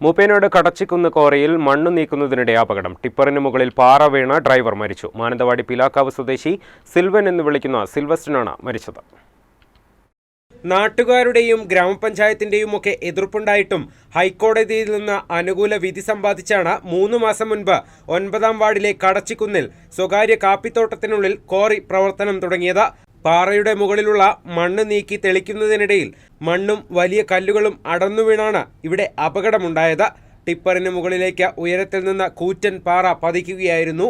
മൂപ്പേനാട് കടച്ചിക്കുന്ന് കോറയിൽ മണ്ണ് നീക്കുന്നതിനിടെ അപകടം. ടിപ്പറിന് മുകളിൽ പാറ വീണ ഡ്രൈവർ മരിച്ചു. മാനന്തവാടി പിലാക്കാവ് സ്വദേശി സിൽവൻ എന്ന് വിളിക്കുന്ന സിൽവസ്റ്റനാണ് മരിച്ചത്. നാട്ടുകാരുടെയും ഗ്രാമപഞ്ചായത്തിന്റെയും ഒക്കെ എതിർപ്പുണ്ടായിട്ടും ഹൈക്കോടതിയിൽ നിന്ന് അനുകൂല വിധി സമ്പാദിച്ചാണ് മൂന്ന് മാസം മുൻപ് ഒൻപതാം വാർഡിലെ കടച്ചിക്കുന്നിൽ സ്വകാര്യ കാപ്പിത്തോട്ടത്തിനുള്ളിൽ കോറി പ്രവർത്തനം തുടങ്ങിയത്. പാറയുടെ മുകളിലുള്ള മണ്ണ് നീക്കി തെളിക്കുന്നതിനിടയിൽ മണ്ണും വലിയ കല്ലുകളും അടർന്നു വീണാണ് ഇവിടെ അപകടമുണ്ടായത്. ടിപ്പറിന് മുകളിലേക്ക് ഉയരത്തിൽ നിന്ന് കൂറ്റൻ പാറ പതിക്കുകയായിരുന്നു.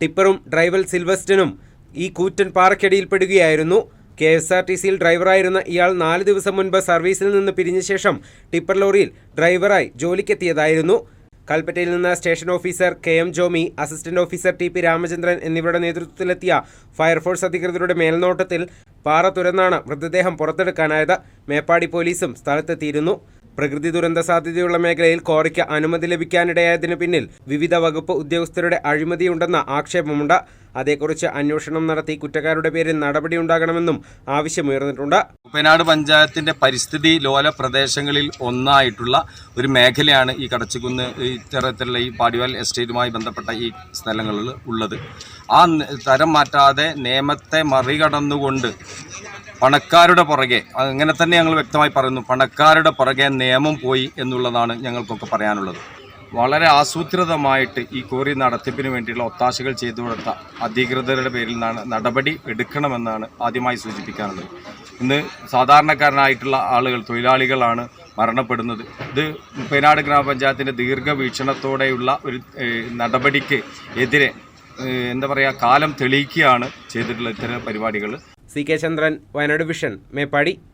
ടിപ്പറും ഡ്രൈവർ സിൽവസ്റ്റനും ഈ കൂറ്റൻ പാറയ്ക്കടിയിൽപ്പെടുകയായിരുന്നു കെ എസ് ആർ ടി സിയിൽ ഡ്രൈവറായിരുന്ന ഇയാൾ നാല് ദിവസം മുൻപ് സർവീസിൽ നിന്ന് പിരിഞ്ഞ ശേഷം ടിപ്പർ ലോറിയിൽ ഡ്രൈവറായി ജോലിക്കെത്തിയതായിരുന്നു. കൽപ്പറ്റയിൽ നിന്ന് station officer K M Jomi assistant officer T P Ramachandran എന്നിവരുടെ നേതൃത്വത്തിലെത്തിയ ഫയർഫോഴ്സ് അധികൃതരുടെ മേൽനോട്ടത്തിൽ പാറ തുരന്നാണ് മൃതദേഹം പുറത്തെടുക്കാനായത്. മേപ്പാടി പോലീസും സ്ഥലത്തെത്തിയിരുന്നു. പ്രകൃതി ദുരന്ത സാധ്യതയുള്ള മേഖലയിൽ കോറിക്ക് അനുമതി ലഭിക്കാനിടയായതിനു പിന്നിൽ വിവിധ വകുപ്പ് ഉദ്യോഗസ്ഥരുടെ അഴിമതിയുണ്ടെന്ന ആക്ഷേപമുണ്ട്. അതേക്കുറിച്ച് അന്വേഷണം നടത്തി കുറ്റക്കാരുടെ പേരിൽ നടപടിയുണ്ടാകണമെന്നും ആവശ്യമുയർന്നിട്ടുണ്ട്. ഉപ്പനാട് പഞ്ചായത്തിന്റെ പരിസ്ഥിതി ലോല പ്രദേശങ്ങളിൽ ഒന്നായിട്ടുള്ള ഒരു മേഖലയാണ് ഈ കടച്ചിക്കുന്ന് ഇത്തരത്തിലുള്ള ഈ പാടിവാൽ എസ്റ്റേറ്റുമായി ബന്ധപ്പെട്ട ഈ സ്ഥലങ്ങളിൽ ഉള്ളത്. ആ തരം മാറ്റാതെ നിയമത്തെ മറികടന്നുകൊണ്ട് പണക്കാരുടെ പുറകെ അങ്ങനെ തന്നെ ഞങ്ങൾ വ്യക്തമായി പറയുന്നു പണക്കാരുടെ പുറകെ നിയമം പോയി എന്നുള്ളതാണ് ഞങ്ങൾക്കൊക്കെ പറയാനുള്ളത്. വളരെ ആസൂത്രിതമായിട്ട് ഈ കോറി നടത്തിപ്പിന് വേണ്ടിയുള്ള ഒത്താശകൾ ചെയ്തു കൊടുത്ത അധികൃതരുടെ പേരിൽ നിന്നാണ് നടപടി എടുക്കണമെന്നാണ് ആദ്യമായി സൂചിപ്പിക്കാനുള്ളത് ഇന്ന് സാധാരണക്കാരനായിട്ടുള്ള ആളുകൾ തൊഴിലാളികളാണ് മരണപ്പെടുന്നത്. ഇത് പേനാട് ഗ്രാമപഞ്ചായത്തിന്റെ ദീർഘവീക്ഷണത്തോടെയുള്ള ഒരു നടപടിക്ക് എതിരെ എന്താ പറയുക കാലം തെളിയിക്കുകയാണ് ചെയ്തിട്ടുള്ള ഇത്തരം പരിപാടികൾ C K Chandran Wayanad vision Meppadi.